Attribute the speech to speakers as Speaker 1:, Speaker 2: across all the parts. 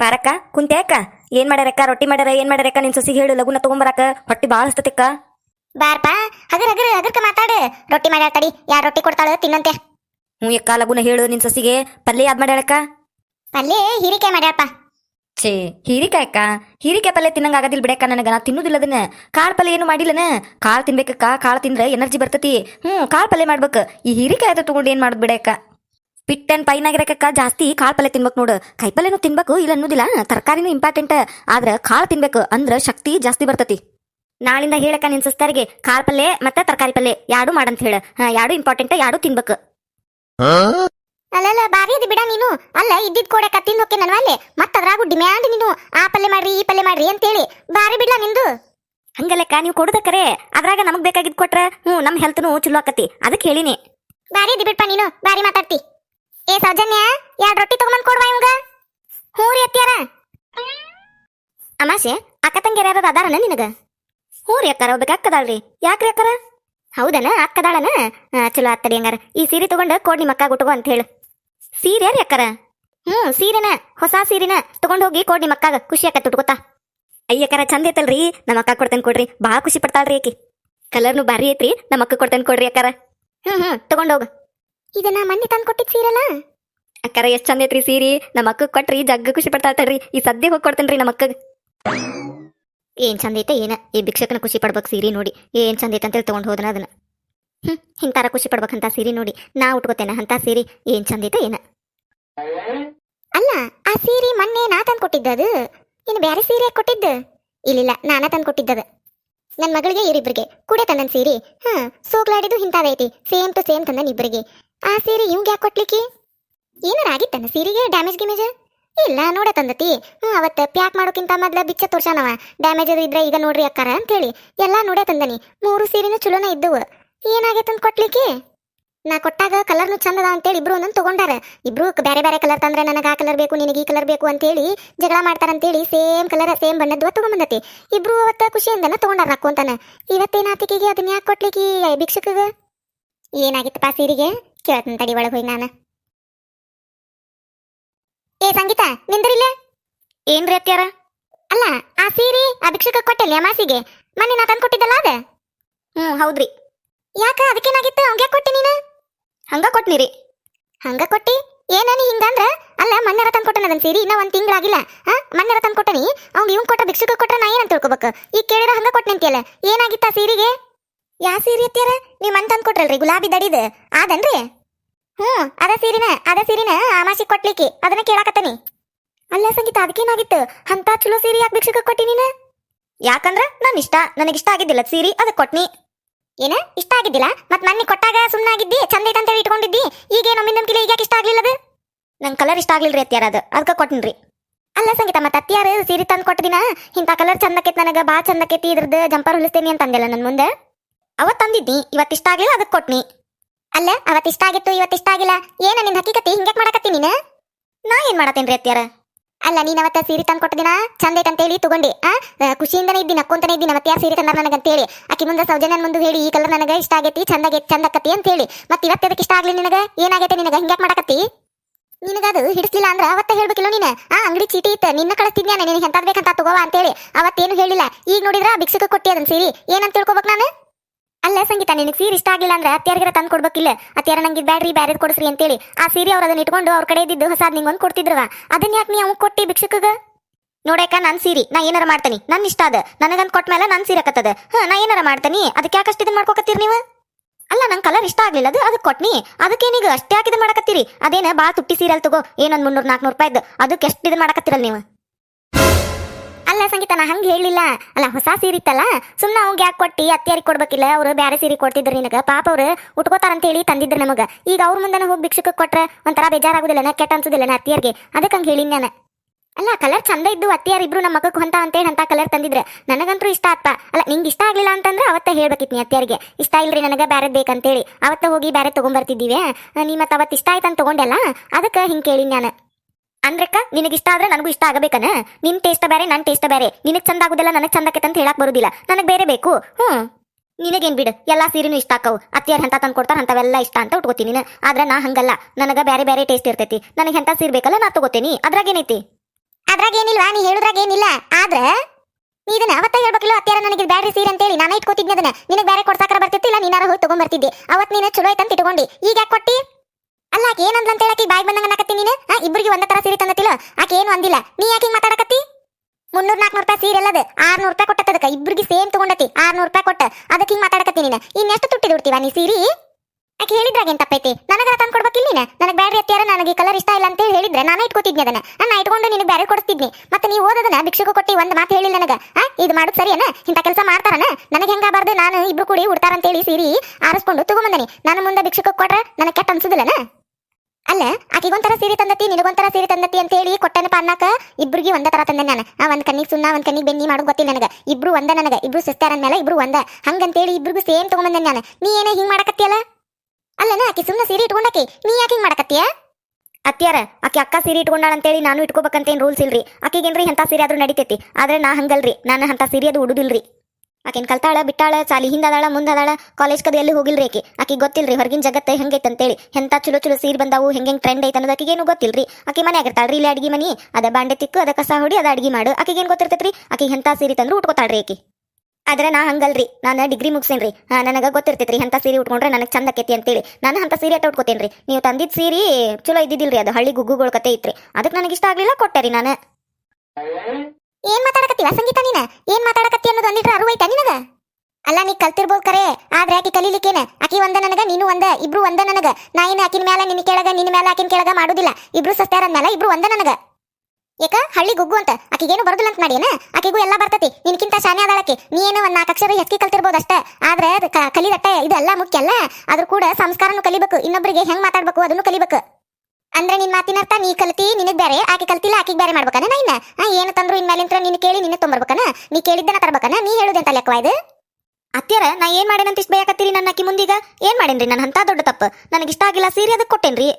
Speaker 1: ಪಾರಕ್ಕ ಕುಂತ್ಯಾಕ? ಏನ್ ಮಾಡ್ಯಾರಕ್ಕ? ರೊಟ್ಟಿ ಮಾಡ್ಯಾರ ಏನ್ ಮಾಡ್ಯಾರಕ್ಕ? ನಿನ್ ಸೊಸಿಗೆ ಹೇಳು ಲಗುನ ತಗೊಂಬರಾಕ. ಹೊಟ್ಟಿ ಬಾಳ ಹಸ್ತತಿಕ್ಕ.
Speaker 2: ಬಾರ್ಪ ಹಗರ್ ಹಗರ್ ಹಗರ್ಕ ಮಾತಾಡು. ರೊಟ್ಟಿ ಮಾಡ್ಯಾಳ ತಡಿ. ಯಾರ್ ರೊಟ್ಟಿ ಕೊಡ್ತಾಳ ತಿನ್ನಂತೆ.
Speaker 1: ಹ್ಞೂ ಅಕ್ಕ ಲಗುನ ಹೇಳು ನಿನ್ ಸೊಸಿಗೆ. ಪಲ್ಯ ಯಾದ್ ಮಾಡ್ಯಾಳಕ್ಕ?
Speaker 2: ಪಲ್ಯ ಹೀರಿಕಾಯಿ ಮಾಡ್ಯಾಳಪ್ಪ.
Speaker 1: ಛೇ ಹೀರಿಕಾಯಿ ಅಕ್ಕ. ಹೀರಿಕಾಯಿ ಪಲ್ಯ ತಿನ್ನಂಗ ಆಗದಿಲ್ಲ ಬಿಡಕ್ಕ ನನಗ. ನಾ ತಿನ್ನುದಿಲ್ಲ ಅದನ್ನ ಕಾಳು ಪಲ್ಯ ಏನು ಮಾಡಿಲ್ಲನ? ಕಾಳು ತಿನ್ಬೇಕಕ್ಕ. ಕಾಳು ತಿಂದ್ರೆ ಎನರ್ಜಿ ಬರ್ತತಿ. ಹ್ಞೂ ಕಾಳು ಪಲ್ಯ ಮಾಡ್ಬೇಕು. ಈ ಹೀರಿಕಾಯಿ ಅದ ತಗೊಂಡು ಏನು ಮಾಡೋದು ಬಿಡಕ್ಕ? ಪಿಟ್ ಅಂಡ್ ಪೈನ್ ಆಗಿರಕ್ಕ ಜಾಸ್ತಿ ಕಾಳು ಪಲ್ಯ ತಿನ್ಬೇಕು ನೋಡು. ಕೈಪಲ್ಯನೂ ತಿನ್ಬೇಕು ಇಲ್ಲ ಅನ್ನೋದಿಲ್ಲ ತರಕಾರಿನೂ ಇಂಪಾರ್ಟೆಂಟ್ ಆದ್ರೆ ಕಾಳು ತಿನ್ಬೇಕು ಅಂದ್ರೆ ಶಕ್ತಿ ಜಾಸ್ತಿ ಬರ್ತತಿ. ನಾಳಿಂದ ಹೇಳಕ್ಕ ನಿನ್ ಸಸ್ತಾರಿಗೆ ಕಾಳು ಪಲ್ಯ ಮತ್ತೆ ತರಕಾರಿ ಪಲ್ಯ ಯಾಡು ಮಾಡಂತ ಹೇಳ. ಯಾಡು ಇಂಪಾರ್ಟೆಂಟ್ ಯಾಡು ತಿನ್ಬೇಕು.
Speaker 2: ಅಲ್ಲಲ್ಲ ಬಾರಿ ಅದಿ ಬಿಡ ನೀನು. ಅಲ್ಲ ಇದ್ದಿದ್ ಕೊಡಕ ತಿಂದು ಹೋಕೆ ನಾನು ಅಲ್ಲೇ? ಮತ್ತ ಅದ್ರಾಗು ಡಿಮ್ಯಾಂಡ್ ನೀನು. ಆ ಪಲ್ಯ ಮಾಡ್ರಿ ಈ ಪಲ್ಯ ಮಾಡ್ರಿ ಅಂತೇಳಿ. ಬಾರಿ ಬಿಡ್ಲ ನಿಂದು?
Speaker 1: ಹಂಗಲ್ಲಕ್ಕ ನೀವು ಕೊಡುದ ಕರೆ. ಅದ್ರಾಗ ನಮಗ್ ಬೇಕಾಗಿದ್ ಕೊಟ್ರ ಹ್ಞೂ ನಮ್ಮ ಹೆಲ್ತ್ನು ಚಲೋ ಆಕತಿ. ಅದಕ್ಕೆ ಹೇಳಿನಿ.
Speaker 2: ಬಾರಿ ಅದಿ ಬಿಡ್ಪ ನೀನು. ಬಾರಿ ಮಾತಾಡ್ತಿ. ಏ ಸೌಜನ್ಯ ಎರಡು ರೊಟ್ಟಿ ತಗೊಂಬಂದ್ ಕೊಡ್ವಾ ಇವಂಗ? ಹ್ಞೂ ರೀ ಅತ್ತಿಯಾರ.
Speaker 1: ಅಮಾಸೆ ಅಕ್ಕ ತಂಗಿ ಯಾರು ಅದಾರನ ನಿನಗ? ಹ್ಞೂ ರೀ ಅಕ್ಕಾರ ಒಬ್ಬಕ್ಕೆ ಅಕ್ಕದಾಳ್ರಿ ಯಾಕ್ರಿ ಅಕ್ಕಾರ? ಹೌದನ ಅಕ್ಕದಾಳನ ಚಲೋ ಆತ್ತಡಿ ಹಂಗಾರ. ಈ ಸೀರೆ ತಗೊಂಡು ಕೋಡ್ ನಿಮ್ಮ ಅಕ್ಕ ಅಂತ ಹೇಳು. ಸೀರೆ ರೀ ಅಕ್ಕಾರ? ಹ್ಞೂ, ಸೀರೆನ, ಹೊಸ ಸೀರೆನ ತಗೊಂಡು ಹೋಗಿ ಕೊಡ್ ನಿಮ್ಮ ಅಕ್ಕಾಗ ಖುಷಿ ಆಕತ್ ಉಟ್ಕೋತಾ. ಅಯ್ಯಕ್ಕಾರ ಚಂದ ಐತಲ್ರಿ. ನಮ್ಮ ಅಕ್ಕ ಕೊಡ್ತೇನೆ ಕೊಡ್ರಿ. ಭಾಳ ಖುಷಿ ಪಡ್ತಾಳ್ರಿ ಆಕಿ. ಕಲರ್ನು ಭಾರಿ ಐತ್ರಿ. ನಮ್ಮ ಅಕ್ಕ ಕೊಡ್ತೇನೆ ಕೊಡ್ರಿ ಅಕ್ಕಾರ. ಹ್ಞೂ ಹ್ಞೂ ತಗೊಂಡೋಗ
Speaker 2: ಇದನ್ನ ಮೊನ್ನೆ ತಂದು ಕೊಟ್ಟಿದ್ ಸೀರಲ್ಲ
Speaker 1: ಅಕ್ಕಾರ ಎಷ್ಟ್ ಚಂದ ಐತ್ರಿ ಸೀರಿ. ನಮ್ಮ ಅಕ್ಕ ಕೊಟ್ರಿ ಜಗ್ಗ ಖುಷಿ ಪಡ್ತಾಳ್ರಿ ಈ ಸದ್ಯ ಹೋಗಿ ಕೊಡ್ತೇನ್ರಿ ನಮ್ಮ ಅಕ್ಕಗ್. ಏನ್ ಚಂದ ಐತೆ ಏನ? ಈ ಭಿಕ್ಷಕನ ಖುಷಿ ಪಡ್ಬೇಕು ಸೀರೆ ನೋಡಿ. ಏನ್ ಚಂದ ಐತೆ ಅಂತೇಳಿ ತಗೊಂಡ್ ಹೋದನ ಅದನ್ನ. ಹ್ಮ್ ಹಿಂತಾರ ಖುಷಿ ಪಡ್ಬೇಕಂತ ಸೀರೆ ನೋಡಿ. ನಾ ಉಟ್ಕೋತೇನೆ ಅಂತ ಸೀರಿ. ಏನ್ ಚಂದ ಐತೆ ಏನ?
Speaker 2: ಅಲ್ಲ ಆ ಸೀರೆ ಮೊನ್ನೆ ನಾ ತಂದು ಕೊಟ್ಟಿದ್ದದು ಇನ್ನು ಬೇರೆ ಸೀರೆ ಕೊಟ್ಟಿದ್ದ? ಇಲ್ಲಿಲ್ಲ ನಾನ ತಂದು ಕೊಟ್ಟಿದ್ದದ. ನನ್ನ ಮಗಳಿಗೆ ಇವರಿಬ್ಬರಿಗೆ ಕೂಡ ತಂದನ್ ಸೀರೆ. ಹಾ ಸೋಗ್ಲಾಡಿದ್ದು ಹಿಂತಾದೈತಿ. ಸೇಮ್ ಟು ಸೇಮ್ ತಂದನ್ ಇಬ್ಬರಿಗೆ ಆ ಸೀರೆ ಇವ್ಗೆ ಯಾಕೆ ಕೊಟ್ಲಿಕ್ಕಿ? ಏನಾರ ಆಗಿತ್ತನ ಸೀರೆಗೆ? ಡ್ಯಾಮೇಜ್ ಗಿಮೇಜ್? ಇಲ್ಲ, ನೋಡ ತಂದತಿ. ಹ್ಞೂ ಅವತ್ತು ಪ್ಯಾಕ್ ಮಾಡೋಕ್ಕಿಂತ ಮೊದ್ಲ ಬಿಚ್ಚ ತೋರ್ಸಾನವ. ಡ್ಯಾಮೇಜ್ ಅದು ಇದ್ರೆ ಈಗ ನೋಡ್ರಿ ಅಕ್ಕಾರ ಅಂತೇಳಿ. ಎಲ್ಲ ನೋಡೇ ತಂದನಿ. ಮೂರು ಸೀರೆನೂ ಚಲೋನ ಇದ್ದವು. ಏನಾಗೈತೆ ಅಂತ ಕೊಟ್ಲಿಕ್ಕೆ? ನಾ ಕೊಟ್ಟಾಗ ಕಲರ್ನು ಚಂದ ಅದ ಅಂತೇಳಿ ಇಬ್ರು ಒಂದೊಂದು ತಗೊಂಡಾರ. ಇಬ್ರು ಬೇರೆ ಬೇರೆ ಕಲರ್ ತಂದ್ರೆ ನನಗೆ ಆ ಕಲರ್ ಬೇಕು, ನಿನಗೆ ಈ ಕಲರ್ ಬೇಕು ಅಂತೇಳಿ ಜಗಳ ಮಾಡ್ತಾರಂತೇಳಿ ಸೇಮ್ ಕಲರ್ ಸೇಮ್ ಬಣ್ಣದ್ವ ತಗೊಂಬಂದತಿ. ಇಬ್ರು ಅವತ್ತ ಖುಷಿಯಿಂದನ ತಗೊಂಡಾರ ಅಂತಾನೆ. ಇವತ್ತೇನಾತಿಕಿಗೆ ಅದನ್ನ ಯಾಕೆ ಕೊಟ್ಲಿಕ್ಕೆ ಭಿಕ್ಷಕಗ? ಏನಾಗಿತ್ತಪ್ಪ ಸೀರಿಗೆ? ಕೇಳ್ತೀನಿ ತಡಿ ಒಳಗೆ ಹೋಗಿ ನಾನು. ಏ ಸಂಗೀತ ನಿಂದ್ರಿಲ್ಲ
Speaker 1: ಏನ್ರಿ ಅತ್ಯಾರ
Speaker 2: ಅಲ್ಲ ಆ ಸೀರೆ ಆ ಭಿಕ್ಷಕ ಕೊಟ್ಟಲ್ಲ ಮಾಸಿಗೆ? ಮೊನ್ನೆ ನಾ ತಂದು ಕೊಟ್ಟಿದ್ದಲ್ಲ ಅದ?
Speaker 1: ಹ್ಞೂ ಹೌದ್ರಿ.
Speaker 2: ಯಾಕ ಅದಕ್ಕೇನಾಗಿತ್ತು? ಅವ್ಗೆ ಕೊಟ್ಟಿ ನೀನು?
Speaker 1: ಹಂಗ ಕೊಟ್ನಿರಿ
Speaker 2: ಹಂಗ ಕೊಟ್ಟಿ? ಏನನಿ ಹಿಂಗಂದ್ರ? ಅಲ್ಲ ಮನ್ನೆರ ತಂದು ಕೊಟ್ಟನ ಅದನ್ನ ಸೀರಿ ಇನ್ನ ಒಂದ್ ತಿಂಗಳಾಗಿಲ್ಲ. ಹಾ ಮನ್ನೆರ ತಂದು ಕೊಟ್ಟನಿ ಅವ್ನು ಇವ್ನು ಕೊಟ್ಟ ಭಿಕ್ಷುಕ ಕೊಟ್ಟರೆ ನಾ ಏನಂತ ತಿಳ್ಕೊಬೇಕು? ಈಗ ಕೇಳಿರ ಹಂಗ ಕೊಟ್ಟನಿ ಅಂತೀಯಲ್ಲ ಏನಾಗಿತ್ತ ಸೀರೆಗೆ? ಯಾ ಸೀರೆ ಅತ್ಯಾರ ನೀವು ಮನ್ ತಂದು ಕೊಟ್ರಲ್ರಿ, ಗುಲಾಬಿ ದಡಿದ. ಆದನ್ರಿ? ಹ್ಞೂ, ಅದ ಸೀರಿನ ಅದ ಸೀರಿನ ಆಮಾಸಿ ಕೊಟ್ಲಿಕ್ಕೆ. ಅದನ್ನ ಕೇಳಾಕತ್ತನಿ. ಅಲ್ಲ ಸಂಗೀತ, ಅದಕ್ಕೇನಾಗಿತ್ತು? ಅಂತ ಚಲೋ ಸೀರೆ ಯಾಕೆ ಭಿಕ್ಷಕ ಕೊಟ್ಟಿ ನೀನು?
Speaker 1: ಯಾಕಂದ್ರ ನನ್ ಇಷ್ಟ. ನನಗಿಷ್ಟ ಆಗಿದ್ದಿಲ್ಲ ಸೀರೆ ಅದಕ್ಕೆ ಕೊಟ್ನಿ.
Speaker 2: ಏನ? ಇಷ್ಟ ಆಗಿದ್ದಿಲ್ಲ? ಮತ್ ಮನ್ನಿ ಕೊಟ್ಟಾಗ ಸುಮ್ಮನಾಗಿದ್ದಿ ಚಂದ ಐತೆ ಅಂತೇಳಿ ಇಟ್ಕೊಂಡಿದ್ದಿ? ಈಗೇನು ಮಿಂದಮ್ಕಿಲೆ ಈಗ ಇಷ್ಟ ಆಗ್ಲಿಲ್ಲ ಅದು?
Speaker 1: ನಂಗೆ ಕಲರ್ ಇಷ್ಟ ಆಗ್ಲಿಲ್ರಿ ಅತ್ಯಾರ ಅದು. ಅದಕ್ಕೆ ಕೊಟ್ನಿರಿ.
Speaker 2: ಅಲ್ಲ ಸಂಗೀತ ಮತ್ತೆ ಅತ್ತಿಯಾರು ಸೀರೆ ತಂದು ಕೊಟ್ಟ ದಿನ ಇಂಥ ಕಲರ್ ಚಂದಕೈತಿ ನನಗೆ ಬಾ ಚಂದಕೈತಿ ಇದ್ರದ್ದು ಜಂಪರ್ ಹೊಲಿಸ್ತೇನೆ ಅಂತಂದಿಲ್ಲ ನನ್ನ ಮುಂದೆ.
Speaker 1: ಅವತ್ ತಂದಿದ್ನಿ ಇವತ್ತು ಇಷ್ಟ ಅದಕ್ಕೆ ಕೊಟ್ನಿ.
Speaker 2: ಅಲ್ಲ ಅವತ್ತು ಇಷ್ಟ ಆಗಿತ್ತು ಇವತ್ತು ಇಷ್ಟ ಆಗಿಲ್ಲ, ಏನ ನಿನ್ ಹಕ್ಕಿಕತಿ ಹಿಂಗ್ಯಾಕ್ ಮಾಡಕತ್ತಿ ನೀನ?
Speaker 1: ನಾ ಏನ್ ಮಾಡತ್ತೇನ್ರಿ ಅತ್ಯಾರ
Speaker 2: ಅಲ್ಲ, ನೀನ್ ಅವತ್ತ ಸೀರೆ ತಂದ್ ಕೊಟ್ಟದಿನ ಚಂದ ಐತೆ ಅಂತೇಳಿ ತಗೊಂಡಿ, ಆ? ಖುಷಿಯಿಂದನೇ ಇದ್ದಿ, ನಕ್ಕೊಂತಾನೆ ಇದ್ದಿ ಮತ್ತೆ ಯಾರು ಸೀರೆ ಅಂತ ನನಗಂತೇಳಿ. ಆಕಿ ಮುಂದೆ ಸೌಜನ್ಯ ಮುಂದೆ ಹೇಳಿ, ಈ ಕಲರ್ ನನಗೆ ಇಷ್ಟ ಆಗೈತಿ, ಚಂದ ಚಂದ ಆಕತಿ ಅಂತ ಹೇಳಿ ಮತ್ತೆ ಇವತ್ತು ಅದಕ್ಕೆ ಇಷ್ಟ ಆಗ್ಲಿ ನಿನಗೆ? ಏನಾಗೈತೆ ನಿನಗ? ಹಿಂಗ್ಯಾಕ್ ಮಾಡಕತ್ತಿ? ನಿನಗದು ಹಿಡಿಸ್ಲಿಲ್ಲ ಅಂದ್ರ ಅವತ್ತ ಹೇಳ್ಬೇಕಿಲ್ಲ ನೀನ? ಆ, ಅಂಗಡಿ ಚೀಟಿ ಇತ್ತ, ನಿನ್ನ ಕಳಿಸ್ತಿದ್ಯಾ ನಿನಗೆ ಎಂತದ್ ಬೇಕಂತ ತಗೋವಾ ಅಂತೇಳಿ. ಅವತ್ತೇನು ಹೇಳಿಲ್ಲ. ಈಗ ನೋಡಿದ್ರ ಬಿಕ್ಸಕ್ಕೆ ಕೊಟ್ಟಿ ಅದನ್ನ ಸೀರೆ. ಏನಂತ ತಿಳ್ಕೊಬೇಕು ನಾನು? ಅಲ್ಲ ಸಂಗೀತ, ನಿನಗೆ ಸೀರೆ ಇಷ್ಟ ಆಗಿಲ್ಲ ಅಂದ್ರೆ ಅತ್ಯಾರಿಗಾರ ತಂದು ಕೊಡ್ಬೇಕಿಲ್ಲ ಅತ್ಯಾರ ನಂಗೆ ಬ್ಯಾಡ್ರಿ ಬ್ಯಾರೇದ್ ಕೊಡ್ಸ್ರಿ ಅಂತೇಳಿ. ಆ ಸೀರೆ ಅವ್ರು ಅದನ್ನ ಇಟ್ಕೊಂಡು ಅವ್ರ ಕಡೆ ಇದ್ದಿದ್ದು ಹೊಸಾದ್ ನಿಂಗೊಂದು ಕೊಡ್ತಿದ್ರವ. ಅದನ್ನ ಯಾಕೆ ನೀ ಅವ್ನು ಕೊಟ್ಟಿ ಭಿಕ್ಷಕಗ
Speaker 1: ನೋಡಕ್ಕ ನನ್ ಸೀರಿ, ನಾ ಏನಾರ ಮಾಡ್ತೀನಿ. ನನ್ನ ಇಷ್ಟ ಅದ. ನನಗಂತ ಕೊಟ್ಟ ಮೇಲೆ ನನ್ ಸೀರೆ ಕತ್ತದ. ಹಾ, ನಾ ಏನಾರ ಮಾಡ್ತೀನಿ. ಅದಕ್ಕೆ ಯಾಕಷ್ಟು ಇದನ್ನ ಮಾಡ್ಕೊಕತ್ತೀರಿ ನೀವು? ಅಲ್ಲ, ನಂಗೆ ಕಲರ್ ಇಷ್ಟ ಆಗ್ಲಿಲ್ಲ. ಅದು ಅದಕ್ಕೆ ಕೊಟ್ನಿ. ಅದಕ್ಕೇನೀಗ ಅಷ್ಟೇ ಹಾಕಿದ್ ಮಾಡಕತ್ತೀರಿ? ಅದೇನ, ಬಾ ತುಟ್ಟಿ ಸೀರೆ ತಗೋ. ಏನೊಂದು ಮುನ್ನೂರ್ ನಾಲ್ಕುನೂರು ರೂಪಾಯಿದ್ದು ಅದಕ್ಕೆ ಎಷ್ಟು ಇದನ್ನ ಮಾಡಕತ್ತೀರಲ್ಲ ನೀವು?
Speaker 2: ಅಲ್ಲ ಸಂಗೀತ, ನಾ ಹಂಗೆ ಹೇಳಿಲ್ಲ. ಅಲ್ಲ, ಹೊಸ ಸೀರೆ ಇತ್ತಲ್ಲ ಸುಮ್ಮನೆ ಅವ್ಗೆ ಯಾಕೆ ಕೊಟ್ಟಿ? ಅತ್ಯಾರಿಗೆ ಕೊಡ್ಬೇಕಿಲ್ಲ, ಅವರು ಬ್ಯಾರೆ ಸೀರೆ ಕೊಡ್ತಿದ್ರು ನಿನಗೆ. ಪಾಪ ಅವ್ರು ಉಟ್ಕೋತಾರಂತ ಹೇಳಿ ತಂದಿದ್ರು ನಮಗೆ. ಈಗ ಅವ್ರ ಮುಂದೆ ಹೋಗಿ ಭಿಕ್ಷಕಕ್ಕೆ ಕೊಟ್ರೆ ಒಂಥರ ನಾ ಕೆಟ್ಟ ಅನ್ಸೋದಿಲ್ಲ ನಾ ಅತ್ತಿಯರಿಗೆ? ಅದಕ್ಕೆ ಹಂಗೆ ಹೇಳಿನಿ ನಾನು. ಅಲ್ಲ ಕಲರ್ ಚಂದ ಇದ್ದು ಅತ್ತಿಯಾರ ಇಬ್ರು ನಮ್ಮ ಮಗಕ್ಕೆ ಹೊಂತ ಅಂತೇಳಿ ಅಂತ ಕಲರ್ ತಂದಿದ್ರೆ ನನಗಂತೂ ಇಷ್ಟ ಆತ್ಪ. ಅಲ್ಲ, ನಿಂಗೆ ಇಷ್ಟ ಆಗಲಿಲ್ಲ ಅಂತಂದ್ರೆ ಅವತ್ತ ಹೇಳ್ಬೇಕಿತ್ತು ನೀ ಅತ್ತಿಯಾರಿಗೆ. ಇಷ್ಟ ಇಲ್ರಿ ನನಗೆ ಬ್ಯಾರೆದ್ ಬೇಕಂತೇಳಿ. ಅವತ್ತ ಹೋಗಿ ಬ್ಯಾರೆ ತೊಗೊಂಬರ್ತಿದ್ದೀವಿ ನೀ ಮತ್ತೆ ಅವತ್ತು ಇಷ್ಟ ಆಯ್ತು ಅಂತ ತೊಗೊಂಡೆಲ್ಲ ಅದಕ್ಕೆ ಹಿಂಗೆ ಕೇಳಿನಿ ನಾನು.
Speaker 1: ಅಂದ್ರಕ್ಕ ನಿನಗೆ ಇಷ್ಟ ಆದ್ರೆ ನನಗೂ ಇಷ್ಟ ಆಗಬೇಕನ? ನಿನ್ ಟೇಸ್ಟ್ ಬೇರೆ, ನನ್ ಟೇಸ್ಟ್ ಬೇರೆ. ನಿನಗ್ ಚಂದ ಆಗುದಿಲ್ಲ ನನಗ್ ಚಂದ ಅಂತ ಹೇಳಕ್ ಬರುದಿಲ್ಲ. ನನಗೆ ಬೇರೆ ಬೇಕು. ಹ್ಮ್. ನಿನಗೇನ್ ಬಿಡು, ಎಲ್ಲಾ ಸೀರೆನೂ ಇಷ್ಟ ಆಕವು ಅತ್ತಿಯಾರ ಹೆಂತ ತಂದು ಕೊಡ್ತಾರ ಅಂತವೆಲ್ಲ ಇಷ್ಟ ಅಂತ ಉಟ್ಕೋತೀನಿ ನೀನು. ಆದ್ರೆ ನಾ ಹಂಗಲ್ಲ. ನನಗ ಬೇರೆ ಬೇರೆ ಟೇಸ್ಟ್ ಇರ್ತೈತಿ. ನನಗೆ ಹೆಂತ ಸೀರ್ ಬೇಕಲ್ಲ ನಾ ತಗೋತೀನಿ.
Speaker 2: ಅದ್ರಾಗ ಏನಿಲ್ವಾ ನೀ ಹೇಳುದ್ರಾಗ ಏನಿಲ್ಲ ಆದ್ರ, ನೀ ಇದನ್ನ ಅವತ್ತ ಹೇಳ್ಬೇಕಿಲ್ಲ ಅತ್ಯಾರ ನನಗೆ ಬ್ಯಾಡ್ರಿ ಸೀರೆ ಅಂತೇಳಿ. ನಾನು ಇಟ್ಕೋತಿದ್ನಿ ಅದನ್ನ. ನಿನಗೆ ಬೇರೆ ಕೊಡ್ಸಾಕರ ಬರ್ತಿತ್ತಿಲ್ಲ ನೀನಾರ ಹೋಗಿ ತಗೊಂಡ್ಬರ್ತಿದ್ದೆ ಅವತ್ ನೀನ ಚಲೋ ಐತಂತ ಇಟ್ಕೊಂಡಿ. ಈಗ ಯಾಕೆ ಕೊಟ್ಟಿ? ಅಲ್ಲ, ಆಕೆ ಏನಂದ್ಲ ಅಂತ ಹೇಳಕ್ಕೆ ಬಾಯ್ ಬಂದಂಗ ಅನ್ನಕತ್ತಿ ನೀನು? ಆ ಇಬ್ಬರಿಗೆ ಒಂದೇ ತರ ಸೀರೆ ತಂದತಿಲ್ಲ ಆಕೆ ಏನು ಅಂದಿಲ್ಲ. ನೀ ಯಾಕೆ ಮಾತಾಡಕತ್ತಿ? ಮುನ್ನೂರ್ ನಾಲ್ಕುನೂರು ರೂಪಾಯಿ ಸೀರೆ ಅಲ್ಲದ. ಆರ್ನೂರು ರೂಪಾಯಿ ಕೊಟ್ಟದ ಅದಕ್ಕೆ. ಇಬ್ಬರಿಗೆ ಸೇಮ್ ತಗೊಂಡತಿ. ಆರ್ನೂರು ರೂಪಾಯಿ ಕೊಟ್ಟ. ಅದಕ್ಕೆ ಹಿಂಗ್ ಮಾತಾಡಕತ್ತಿ ನೀನು? ಇನ್ನೆಷ್ಟು ತುಟ್ಟಿ ದುಡ್ತೀವ ನೀ ಸೀರಿ? ಆಕೆ ಹೇಳಿದ್ರಾಗ ಏನ್ ತಪ್ಪೈತಿ ನನಗ ತಂದು ಕೊಡ್ಬೇಕಿಲ್ಲ ನೀನು? ನನಗೆ ಬ್ಯಾಡ್ರಿ ಅತ್ತಿಯಾರ, ನನಗೆ ಕಲರ್ ಇಷ್ಟ ಇಲ್ಲ ಅಂತ ಹೇಳಿ ಹೇಳಿದ್ರೆ ನಾನು ಇಟ್ಕೋತಿದ್ನಿ ಅದನ್ನ. ನಾನು ಇಟ್ಕೊಂಡು ನಿನಗೆ ಬ್ಯಾರೆ ಕೊಡ್ತಿದ್ನಿ ಮತ್ತೆ ನೀವು ಓದದನ್ನ ಭಿಕ್ಷುಕು ಕೊಟ್ಟಿ ಒಂದು ಮಾತು ಹೇಳಿಲ್ಲ ನನಗೆ. ಆ, ಇದು ಮಾಡೋದು ಸರಿಯನ? ಇಂಥ ಕೆಲಸ ಮಾಡ್ತಾರನ? ನನಗೆ ಹೆಂಗ ಹೆಂಗಾಬಾರ್ದು ನಾನು ಇಬ್ರು ಕೂಡಿ ಉಡ್ತಾರಂತೇಳಿ ಸೀರಿ ಆರಿಸ್ಕೊಂಡು ತಗೊಂಬಂದನಿ. ನಾನು ಮುಂದೆ ಭಿಕ್ಷುಕ ಕೊಟ್ರೆ ನನಗೆ ಕೆಟ್ಟ ಅನ್ಸುದಿಲ್ಲನ? ಅಲ್ಲ ಆಕಿಗೊಂಥರ ಸೀರೆ ತಂದತಿ ನಿನಗೊಂಥರ ಸೀರೆ ತಂದತಿ ಅಂತ ಹೇಳಿ ಕೊಟ್ಟನಪ್ಪ ಅನ್ನಕ ಇಬ್ರಿಗೆ ಒಂದ ತರ ತಂದೆ ನಾನು. ಆ ಒಂದ್ ಕಣ್ಣಿಗೆ ಸುಣ್ಣ, ಒಂದ್ ಕಣ್ಣಿಗೆ ಬೆನ್ನಿ ಮಾಡೋದು ಗೊತ್ತಿಲ್ಲ ನನಗೆ. ಇಬ್ರು ಒಂದ ನನಗೆ, ಇಬ್ರು ಸಿಸ್ಟರ್ ಅಂದ್ಮೇಲೆ ಇಬ್ರು ಒಂದ. ಹಂಗಂತೇಳಿ ಇಬ್ರಿಗೂ ಸೇಮ್ ತೊಗೊಂಬಂದೆ ನಾನು. ನೀ ಏನೇ ಹಿಂಗೆ ಮಾಡಕತ್ತಿಯಲ್ಲ? ಅಲ್ಲನ, ಆಕಿ ಸುಮ್ಮನೆ ಸೀರೆ ಇಟ್ಕೊಂಡಾಕಿ, ನೀ ಯಾಕೆ ಹಿಂಗೆ ಮಾಡಕತ್ತೀಯ?
Speaker 1: ಅತ್ಯಾರ ಆಕೆ ಅಕ್ಕ ಸೀರೆ ಇಟ್ಕೊಂಡಾಳ ಅಂತೇಳಿ ನಾನು ಇಟ್ಕೋಬೇಕಂತೇನು ರೂಲ್ಸ್ ಇಲ್ರಿ. ಆಕಿಗೇನ್ರಿ ಎಂಥ ಸೀರೆ ಆದ್ರೂ ನಡಿತೈತಿ. ಆದ್ರೆ ನಾ ಹಂಗಲ್ರಿ, ನಾನು ಅಂಥ ಸೀರೆ ಅದು ಉಡುದಿಲ್ರಿ. ಆಕೆನ್ ಕಲ್ತಾಳ, ಬಿಟ್ಟಾಳ, ಸಾಲಿ ಹಿಂದದಾಳ, ಮುಂದದಾಳ ಕಾಲೇಜ್ ಕದ ಎಲ್ಲಿ ಹೋಗಿಲ್ರಿ ಆಕಿ. ಆಕಿ ಗೊತ್ತಿಲ್ರಿ ಹೊರಗಿನ ಜಗತ್ತೆ ಹೆಂಗೈತೆ ಅಂತೇಳಿ. ಎಂತ ಚಲೋ ಚಲೋ ಸೀರೆ ಬಂದಾವು ಹೆಂಗೆ ಟ್ರೆಂಡ್ ಐತೆ ಅನ್ನೋದು ಏನು ಗೊತ್ತಿಲ್ರಿ. ಆಕಿ ಮನೆ ಆಗಿರ್ತಾಳ್ರಿ ಇಲ್ಲಿ ಅಡಿಗೆ ಮನಿ. ಅದ ಬಾಂಡೆ ತಿಕ್ಕು, ಅದ ಕಸ ಹೊಡಿ, ಅದ ಅಡ್ಗಿ ಮಾಡು. ಆಕಿಗೇನು ಗೊತ್ತಿರ್ತೈತ್ರಿ? ಆಕಿ ಎಂತ ಸೀರೆ ತಂದ್ರು ಉಟ್ಕೋತಾಳ್ರಿ ಆಕಿ. ಆದ್ರೆ ನಾ ಹಂಗಲ್ರಿ, ನಾನು ಡಿಗ್ರಿ ಮುಗಿಸೇನ್ರಿ. ನನಗೆ ಗೊತ್ತಿರ್ತೈತ್ರಿ ಎಂಥ ಸೀರೆ ಉಟ್ಕೊಂಡ್ರೆ ನನಗೆ ಚಂದ ಆಕೈತಿ ಅಂತೇಳಿ. ನಾನು ಅಂಥ ಸೀರೆ ಅಟ್ಟ ಉಟ್ಕೋತೇನ್ರಿ. ನೀವು ತಂದಿದ್ದ ಸೀರೆ ಚಲೋ ಇದ್ದಿದ್ದಿಲ್ರಿ, ಅದು ಹಳ್ಳಿ ಗುಗ್ಗುಗಳ ಕತೆ ಐತ್ರಿ ಅದಕ್ಕೆ ನನಗೆ ಇಷ್ಟ ಆಗಲಿಲ್ಲ, ಕೊಟ್ಟೆ ರೀ ನಾನು.
Speaker 2: ಏನ್ ಮಾತಾಡಕತ್ತೀವ ಸಂಗೀತ ನೀನ? ಏನ್ ಮಾತಾಡಕತ್ತಿ ಅನ್ನೋದು ಒಂದಿಟ್ರ ಅರುವೈತ ನಿನಗ? ಅಲ್ಲ, ನೀ ಕಲ್ತಿರ್ಬೋದು ಕರೆ, ಆದ್ರೆ ಆಕಿ ಕಲೀಲಿಕ್ಕೇನ? ಆಕಿ ಒಂದ ನನಗ, ನೀನು ಒಂದ, ಇಬ್ರು ಒಂದ ನನಗ. ನಾ ಏನ್ ಆಕಿನ ಮ್ಯಾಲ, ನಿನ್ನ ಕೆಳಗ, ನಿನ್ನ ಮ್ಯಾಲ ಆಕಿನ ಕೆಳಗ ಮಾಡುದಿಲ್ಲ. ಇಬ್ರು ಸಸ್ತಾರ ಅಂದ್ಮೇಲೆ ಇಬ್ರು ಒಂದ ನನಗ. ಏಕ, ಹಳ್ಳಿ ಗುಗ್ಗು ಅಂತ. ಆಕಿಗೇನು ಬರುದಿಲ್ಲ ಅಂತ ಮಾಡ್ಯಾನ? ಆಕಿಗೂ ಎಲ್ಲಾ ಬರ್ತತಿ. ನಿನ್ಕಿಂತ ಶಾನೆ ಅದಾಳಕ್ಕೆ ನೀ ಏನು ಒಂದ್ ನಾಲ್ಕು ಅಕ್ಷರ ಹೆಚ್ಚಿ ಕಲ್ತಿರ್ಬೋದು ಅಷ್ಟೇ. ಆದ್ರೆ ಕಲಿದಟ್ಟ, ಇದೆಲ್ಲ ಮುಖ್ಯ ಅಲ್ಲ. ಅದ್ರ ಕೂಡ ಸಂಸ್ಕಾರನು ಕಲಿಬೇಕು. ಇನ್ನೊಬ್ಬರಿಗೆ ಹೆಂಗ್ ಮಾತಾಡ್ಬೇಕು, ಅದನ್ನು ಕಲಿಬೇಕು. ಅಂದ್ರೆ ನಿನ್ ಮಾತಿನ ಅರ್ಥ ನೀ ಕಲ್ತಿ, ನಿನಗ್ ಬೇರೆ ಆಕೆ ಕಲ್ತಿಲ್ಲ, ಆಕಿಗೆ ಬೇರೆ ಮಾಡ್ಬೇಕನ ನಾ ಇನ್ನ? ಏನ ತಂದ್ರು ಇನ್ಮೇಲಿಂತ್ರ ನಿನ್ ಕೇಳಿ ನಿನ್ನ ತೊಂಬರ್ಬೇಕನ? ನೀ ಕೇಳಿದ್ದನ ತರ್ಬೇಕನ? ನೀ ಹೇಳುದಂತ ಲೆಕ್ಕವಾ ಇದು?
Speaker 1: ಅತ್ಯಾರ ನಾ ಏನ್ ಮಾಡೇನಂತ ಇಷ್ಟ ಬೇಕತ್ತೀರಿ ನನ್ನ ಅಕ್ಕಿ ಮುಂದೀಗ? ಏನ್ ಮಾಡೇನ್ರಿ ನಾನು ಅಂತ ದೊಡ್ಡ ತಪ್ಪು? ನನಗೆ ಇಷ್ಟ ಆಗಿಲ್ಲ, ಸೀರೆ ಅದಕ್ಕೆ ಕೊಟ್ಟೇನ್ರಿ?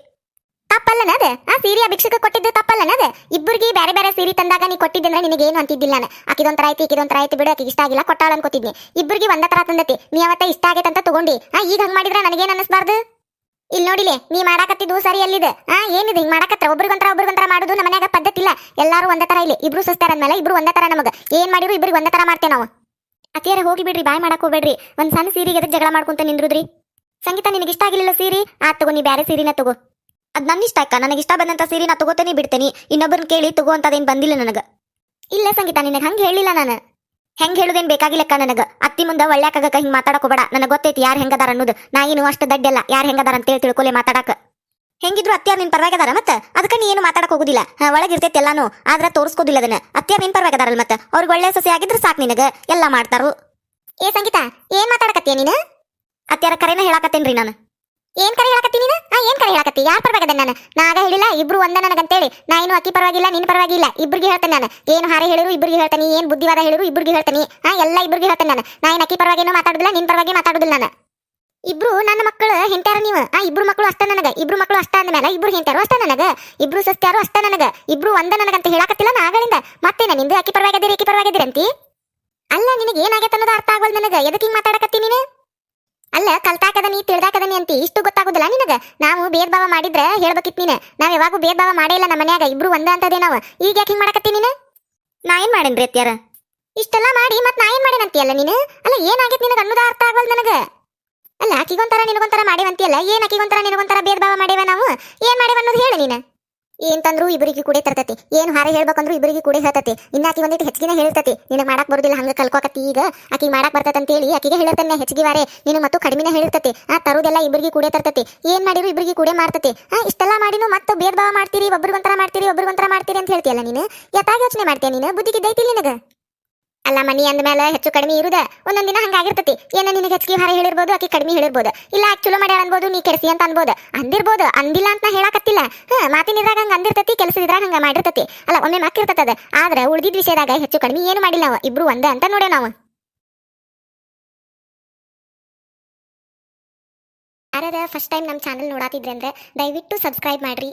Speaker 2: ತಪ್ಪಲ್ಲನ ಅದೇ? ಆ, ಸೀರೆ ಅಭಿಕ್ಷಕ ಕೊಟ್ಟಿದ್ದು ತಪ್ಪಲ್ಲನ ಅದೇ? ಇಬ್ಬರಿಗೆ ಬೇರೆ ಬೇರೆ ಸೀರೆ ತಂದಾಗ ನೀ ಕೊಟ್ಟಿದ್ದಂದ್ರೆ ನಿನಗೆ ಏನು ಅಂತಿದ್ದಿಲ್ಲ ನಾನು ಆಕಿದೊಂಥರ ಆಯ್ತು ಈಕಿದೊಂಥರ ಆಯ್ತು ಬಿಡು, ಆಕಿಗೆ ಇಷ್ಟ ಆಗಿಲ್ಲ, ಕೊಟ್ಟಾಳ ಅನ್ಕೋತಿದ್ನಿ. ಇಬ್ಬರಿಗೆ ಒಂದ ತರ ತಂದತಿ. ನೀ ಅವತ್ತ ಇಷ್ಟ ಆಗೈತೆ ಅಂತ ತಗೊಂಡಿ. ಆ, ಈಗ ಹಂಗ ಮಾಡಿದ್ರೆ ನನಗೇನ್ ಅನಿಸ್ಬಾರ್ದು? ಇಲ್ಲಿ ನೋಡಿಲಿ, ನೀ ಮಾಡಾಕತ್ತಿದ್ದು ಸರಿ ಎಲ್ಲಿದೆ ಆ, ಏನಿದೆ, ಹಿಂಗ್ ಮಾಡಾಕತ್ರ? ಒಬ್ರಿಗೊಂತರ ಒಬ್ರಿಗೊಂತರ ಮಾಡುದು ನಮ್ಮ ಮನ್ಯಾಗ ಪದ್ಧತಿ ಇಲ್ಲ. ಎಲ್ಲಾರು ಒಂದೇ ತರ ಇಲ್ಲಿ, ಇಬ್ರು ಸುಸ್ತಾರ ಅಂದ್ಮೇಲೆ ಇಬ್ರು ಒಂದೇ ತರ ನಮಗ. ಏನ್ ಮಾಡಿದ್ರು ಇಬ್ರಿಗೆ ಒಂದೇ ತರ ಮಾಡ್ತೇವೆ ನಾವು.
Speaker 1: ಅತಿಯರ ಹೋಗಿ ಬಿಡ್ರಿ, ಬಾಯ್ ಮಾಡಕ್ ಹೋಗ್ಬೇಡ್ರಿ. ಒಂದ್ ಸಣ್ಣ ಸೀರೆಗೆ ಎದಕ್ ಜಗಳ ಮಾಡ್ಕೊಂತ ನಿಂದ್ರುದ್ರಿ? ಸಂಗೀತ ನಿನಗೆ ಇಷ್ಟ ಆಗಿಲ್ಲ ಸೀರೆ? ಆ, ತಗೋ, ನೀ ಬ್ಯಾರೆ ಸೀರೆನ ತಗೋ. ಅದ್ ನನ್ ಇಷ್ಟ ಅಕ್ಕ, ನನಗೆ ಇಷ್ಟ ಬಂದಂತ ಸೀರೆ ನಾ ತಗೋತೇನೆ ಬಿಡ್ತೇನೆ. ಇನ್ನೊಬ್ಬರನ್ನ ಕೇಳಿ ತಗೋ ಅಂತದೇನ್ ಬಂದಿಲ್ಲ ನನಗ. ಇಲ್ಲ ಸಂಗೀತ, ನಿನಗೆ ಹಂಗೆ ಹೇಳಿಲ್ಲ ನಾನು. ಹೆಂಗ್ ಹೇಳುದೇನ್ ಬೇಕಾಗಿಲ್ಲಕ್ಕ ನನಗ? ಅತ್ತಿ ಮುಂದೆ ಒಳ್ಳ್ಯಾಕಾಗಕ್ಕ ಹಿಂಗ್ ಮಾತಾಡಕೋಬೇಡ. ನನಗೆ ಗೊತ್ತೈತಿ ಯಾರು ಹೆಂಗದಾರ ಅನ್ನೋದು. ನಾ ಏನು ಅಷ್ಟು ದಡ್ಡೆಲ್ಲ. ಯಾರು ಹೆಂಗದಾರ ಅಂತೇಳಿ ತಿಳ್ಕೊಲೆ ಮಾತಾಡಕ. ಹೆಂಗಿದ್ರು ಅತ್ಯಾರ ನಿನ್ ಪರವಾಗಿದಾರ ಮತ್ತ? ಅದಕ್ಕೆ ನೀ ಏನು ಮಾತಾಡಕ್ ಹೋಗುದಿಲ್ಲ. ಹಾ, ಒಳಗ್ ಇರ್ತೈತಿ ಎಲ್ಲಾನು. ಆದ್ರ ತೋರಿಸ್ಕೋದಿಲ್ಲ ಅದನ್ನ. ಅತ್ತ್ಯಾರ ನಿನ್ ಪರವಾಗಿ ಅದಾರಲ್ಲ ಮತ್ತ? ಅವ್ರಿಗೆ ಒಳ್ಳೆ ಸಸಿ ಆಗಿದ್ರೆ ಸಾಕ್ ನಿನಗ. ಎಲ್ಲಾ ಮಾಡ್ತಾರು.
Speaker 2: ಏ ಸಂಗೀತ ಏನ್ ಮಾತಾಡಕತ್ತೀಯ ನೀನು?
Speaker 1: ಅತ್ಯಾರ ಕರೆನ ಹೇಳಾಕತ್ತೇನ್ರಿ ನಾನು.
Speaker 2: ಏನ್ ಕರೆ ಹೇಳಕತ್ತಿ ನೀನು? ಆ ಏನ್ ಕರೆ ಹೇಳಕತ್ತಿ? ಯಾರ ಪರವಾಗಿದೆ ನಾನು? ನಾಗ ಹೇಳಿಲ್ಲ, ಇಬ್ರು ಒಂದ ನನಗಂತೇಳಿ. ನಾ ಏನು ಅಕ್ಕಿ ಪರವಾಗಿಲ್ಲ, ನಿನ್ ಪರವಾಗಿಲ್ಲ, ಇಬ್ರಿಗೆ ಹೇಳ್ತೇನೆ ನಾನು. ಏನು ಹಾರೆ ಹೇಳಿರು, ಇಬ್ರಿಗೆ ಹೇಳ್ತೇನೆ. ಏನ್ ಬುದ್ಧಿವಾದ ಹೇಳಿರು, ಇಬ್ರಿಗೆ ಹೇಳ್ತೇನೆ. ಆ ಎಲ್ಲ ಇಬ್ರಿಗೆ ಹೇಳ್ತೇನೆ ನಾನು. ನಾ ಏನು ಅಕ್ಕಿ ಪರವಾಗಿನೂ ಮಾತಾಡುದಿಲ್ಲ, ನಿನ್ ಪರವಾಗಿ ಮಾತಾಡುದಿಲ್ಲ ನಾನು. ಇಬ್ರು ನನ್ನ ಮಕ್ಕಳು ಹೆಂಟ್ಯಾರ ನೀವು? ಆ ಇಬ್ರು ಮಕ್ಕಳು ಅಷ್ಟ ನನಗ. ಇಬ್ರು ಮಕ್ಕಳು ಅಷ್ಟ ಅಂದ್ಮೇಲೆ ಇಬ್ರು ಹೆಂಟ್ಯಾರು ಅಷ್ಟ ನನಗ. ಇಬ್ರು ಸಸ್ತ್ಯಾರು ಅಷ್ಟ ನನಗ. ಇಬ್ರು ಒಂದ ನನಗಂತ ಹೇಳಕತ್ತಿಲ್ಲ ನಾ ಆಗಳಿಂದ. ಮತ್ತೇನ ನಿಂದು ಅಕ್ಕಿ ಪರವಾಗಿದ್ದೀರಿ, ಅಕ್ಕಿ ಪರವಾಗಿದ್ದೀರಂತಿ ಅಲ್ಲ ನಿನಗೆ ಏನಾಗೈತೆ ಅನ್ನೋದು ಅರ್ಥ ಆಗೋಲ್ ನನಗ. ಎದಕ್ಕೆ ಹಿಂಗ್ ಮಾತಾಡಕತ್ತಿ ನೀನು? ಅಲ್ಲ ಕಲ್ತಾಕದ ನೀ ತಿಳ್ದಾಕದನಿ ಅಂತಿ ಇಷ್ಟು ಗೊತ್ತಾಗುದಿಲ್ಲ ನಿನಗ? ನಾವು ಭೇದ ಭಾವ ಮಾಡಿದ್ರೆ ಹೇಳ್ಬೇಕಿತ್ ನೀನು. ನಾವ್ ಯಾವಾಗೂ ಭೇದ ಭಾವ ಮಾಡೇ ಇಲ್ಲ ನಮ್ಮ ಮನ್ಯಾಗ ಇಬ್ರು ಒಂದ ಅಂತದೇ ನಾವು. ಈಗ ಯಾಕೆ ಹಿಂಗ್ ಮಾಡಕತ್ತಿ ನೀನು?
Speaker 1: ನಾ ಏನ್ ಮಾಡೇನ್ರಿ ಅತ್ಯಾರ
Speaker 2: ಇಷ್ಟೆಲ್ಲ ಮಾಡಿ ಮತ್ ನಾ ಏನ್ ಮಾಡೇನಂತಿಯಲ್ಲ ನೀನು? ಅಲ್ಲ ಏನಾಗೈತಿ ನಿನಗ? ಅನ್ನೋದ ಅರ್ಥ ಆಗವಲ್ ನನಗ. ಅಲ್ಲ ಆಕಿಗೊಂತರ ನಿನಗೊಂತರ ಮಾಡೇವಂತಿಯಲ್ಲ? ಏನ್ ಆಕಿಗೊಂತರ ನಿನಗೊಂತರ ಭೇದ ಭಾವ ಮಾಡೇವ ನಾವು? ಏನ್ ಮಾಡೇವ ಅನ್ನೋದು ಹೇಳು ನೀನು. ಏನ್ ತಂದ್ರು ಇಬ್ಬರಿಗೆ ಕೂಡ ತರ್ತತಿ. ಏನು ಹಾರ ಹೇಳ್ಬೇಕಂದ್ರು ಇಬ್ಬರಿಗೆ ಕೂಡ ಹೇಳ್ತತಿ. ಇನ್ನ ಆಕಿ ಒಂದಿಟ್ಟು ಹೆಚ್ಚಿಗೆ ಹೇಳ್ತತಿ. ನಿನಗೆ ಮಾಡಕ್ ಬರುದಿಲ್ಲ, ಹಂಗ ಕಲ್ಕೋಕತ್ತಿ ಈಗ. ಆಕಿ ಮಾಡಕ್ ಬರ್ತೈತೆ ಅಂತೇಳಿ ಆಕಿಗೆ ಹೇಳ್ತಾನೆ, ಹೆಚ್ಚಿಗೆ ವಾರೆ. ನೀನು ಮತ್ತು ಕಡಿಮೆನೆ ಹೇಳ್ತತಿ. ಆ, ತರುದೆಲ್ಲ ಇಬ್ಬರಿಗೆ ಕೂಡ ತರ್ತತಿ. ಏನ್ ಮಾಡಿದ್ರು ಇಬ್ಬರಿಗೆ ಕೂಡ ಮಾಡ್ತತಿ. ಆ, ಇಷ್ಟೆಲ್ಲ ಮಾಡಿನು ಮತ್ತೆ ಭೇದ ಮಾಡ್ತೀರಿ, ಒಬ್ರಿಗೊಂಥರ ಮಾಡ್ತೀರಿ ಒಬ್ರಿಗೊಂಥರ ಮಾಡ್ತೀರಿ ಅಂತ ಹೇಳ್ತೀಯಲ್ಲ ನೀನು? ಯಥಾಗ ಯೋಚನೆ ಮಾಡ್ತೀಯ ನೀನು? ಬುದ್ಧಿಗೆ ದೈತಿ ನಿನಗ? ಅಲ್ಲ ಮನಿ ಅಂದ್ಮೇಲೆ ಹೆಚ್ಚು ಕಡಿಮೆ ಇರುದ, ಒಂದೊಂದ್ ದಿನ ಹಂಗಾಗಿರ್ತತಿ. ಏನ ನಿನಗೆ ಹೆಚ್ಚಿಗೆ ಭಾರ ಹೇಳಿರ್ಬೋದು, ಆಕಿ ಕಡಿಮೆ ಹೇಳಿರ್ಬೋದು. ಇಲ್ಲ ಚಲೋ ಮಾಡ್ಯಾಳ ಅನ್ಬೋದು, ನೀ ಕೆಡಿಸಿ ಅಂತ ಅನ್ಬೋದು. ಅಂದಿರ್ಬೋದು, ಅಂದಿಲ್ಲ ಅಂತ ನಾ ಹೇಳಕತ್ತಿಲ್ಲ. ಹ ಮಾತಿನಿದ್ರಾಗ ಹಂಗ ಅಂದಿರ್ತತಿ ಕೆಲಸದಿದ್ರಾಗ ಹಂಗ ಮಾಡಿರ್ತತಿ. ಅಲ್ಲ, ಒಮ್ಮೆ ಮಕ್ಕಿರ್ತದ ಆದ್ರೆ ಉಳ್ದಿದ್ ವಿಷಯದಾಗ ಹೆಚ್ಚು ಕಡಿಮೆ ಏನು ಮಾಡಿಲ್ಲ ನಾವು ಇಬ್ರು ಒಂದ ಅಂತ ನೋಡೇ ನಾವು. ಯಾರದ ಫಸ್ಟ್ ಟೈಮ್ ನಮ್ಮ ಚಾನಲ್ ನೋಡಾತಿದ್ರೆ ಅಂದ್ರೆ ದಯವಿಟ್ಟು ಸಬ್ಸ್ಕ್ರೈಬ್ ಮಾಡ್ರಿ.